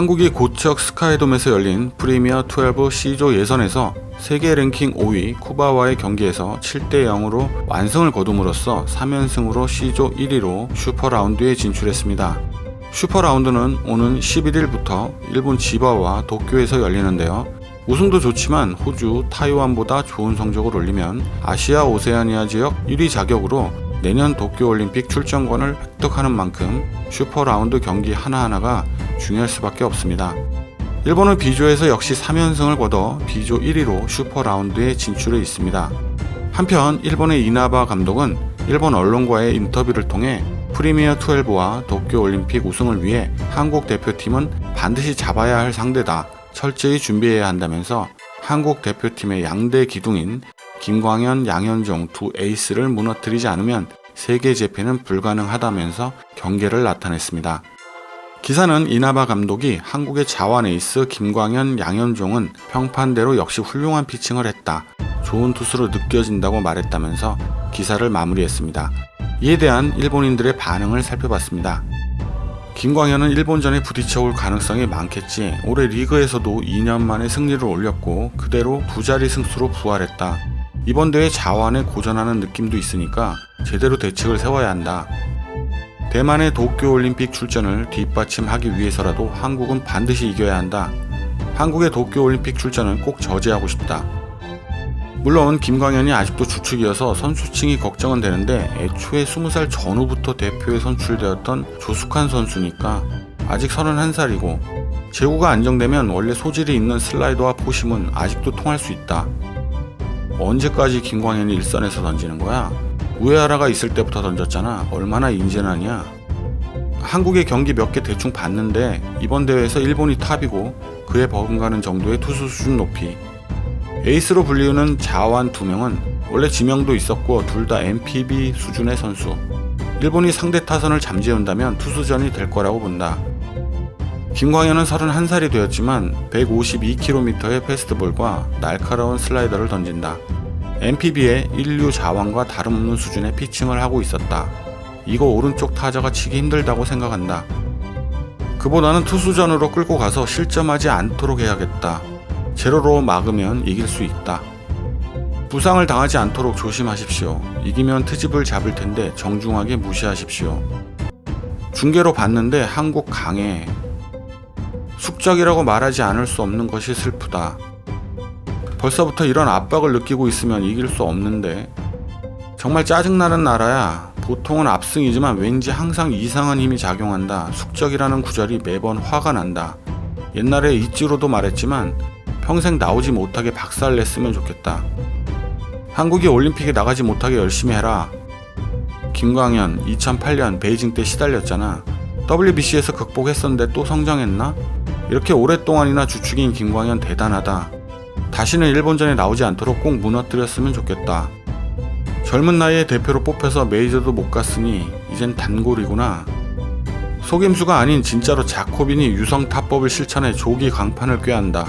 한국이 고척 스카이돔에서 열린 프리미어 12 C조 예선에서 세계 랭킹 5위 쿠바와의 경기에서 7대 0으로 완승을 거둠으로써 3연승으로 C조 1위로 슈퍼라운드에 진출했습니다. 슈퍼라운드는 오는 11일부터 일본 지바와 도쿄에서 열리는데요. 우승도 좋지만 호주, 타이완보다 좋은 성적을 올리면 아시아 오세아니아 지역 1위 자격으로 내년 도쿄올림픽 출전권을 획득하는 만큼 슈퍼라운드 경기 하나하나가 중요할 수밖에 없습니다. 일본은 B조에서 역시 3연승을 거둬 B조 1위로 슈퍼라운드에 진출해 있습니다. 한편 일본의 이나바 감독은 일본 언론과의 인터뷰를 통해 프리미어 12와 도쿄올림픽 우승을 위해 한국 대표팀은 반드시 잡아야 할 상대다. 철저히 준비해야 한다면서 한국 대표팀의 양대 기둥인 김광현, 양현종 두 에이스를 무너뜨리지 않으면 세계 재패는 불가능하다면서 경계를 나타냈습니다. 기사는 이나바 감독이 한국의 자완 에이스 김광현, 양현종은 평판대로 역시 훌륭한 피칭을 했다. 좋은 투수로 느껴진다고 말했다면서 기사를 마무리했습니다. 이에 대한 일본인들의 반응을 살펴봤습니다. 김광현은 일본전에 부딪혀올 가능성이 많겠지. 올해 리그에서도 2년 만에 승리를 올렸고 그대로 두 자리 승수로 부활했다. 이번 대회 자완에 고전하는 느낌도 있으니까 제대로 대책을 세워야 한다. 대만의 도쿄올림픽 출전을 뒷받침하기 위해서라도 한국은 반드시 이겨야 한다. 한국의 도쿄올림픽 출전은 꼭 저지하고 싶다. 물론 김광현이 아직도 주축이어서 선수층이 걱정은 되는데 애초에 20살 전후부터 대표에 선출되었던 조숙한 선수니까 아직 31살이고 제구가 안정되면 원래 소질이 있는 슬라이더와 포심은 아직도 통할 수 있다. 언제까지 김광현이 일선에서 던지는 거야? 우에하라가 있을 때부터 던졌잖아. 얼마나 인재나냐? 한국의 경기 몇 개 대충 봤는데 이번 대회에서 일본이 탑이고 그에 버금가는 정도의 투수 수준 높이 에이스로 불리우는 자완 두 명은 원래 지명도 있었고 둘 다 MPB 수준의 선수. 일본이 상대 타선을 잠재운다면 투수전이 될 거라고 본다. 김광현은 31살이 되었지만 152km의 패스트볼과 날카로운 슬라이더를 던진다. MPB의 인류 자완과 다름없는 수준의 피칭을 하고 있었다. 이거 오른쪽 타자가 치기 힘들다고 생각한다. 그보다는 투수전으로 끌고 가서 실점하지 않도록 해야겠다. 제로로 막으면 이길 수 있다. 부상을 당하지 않도록 조심하십시오. 이기면 트집을 잡을 텐데 정중하게 무시하십시오. 중계로 봤는데 한국 강해. 숙적이라고 말하지 않을 수 없는 것이 슬프다. 벌써부터 이런 압박을 느끼고 있으면 이길 수 없는데. 정말 짜증나는 나라야. 보통은 압승이지만 왠지 항상 이상한 힘이 작용한다. 숙적이라는 구절이 매번 화가 난다. 옛날에 이찌로도 말했지만 평생 나오지 못하게 박살 냈으면 좋겠다. 한국이 올림픽에 나가지 못하게 열심히 해라. 김광현 2008년 베이징 때 시달렸잖아. WBC에서 극복했었는데 또 성장했나? 이렇게 오랫동안이나 주축인 김광현 대단하다. 다시는 일본전에 나오지 않도록 꼭 무너뜨렸으면 좋겠다. 젊은 나이에 대표로 뽑혀서 메이저도 못 갔으니 이젠 단골이구나. 속임수가 아닌 진짜로 자코빈이 유성 타법을 실천해 조기 강판을 꾀한다.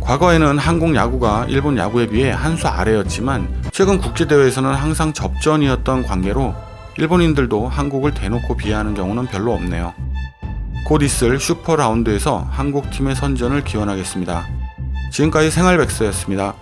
과거에는 한국 야구가 일본 야구에 비해 한 수 아래였지만 최근 국제대회에서는 항상 접전이었던 관계로 일본인들도 한국을 대놓고 비하하는 경우는 별로 없네요. 곧 있을 슈퍼 라운드에서 한국 팀의 선전을 기원하겠습니다. 지금까지 생활백서였습니다.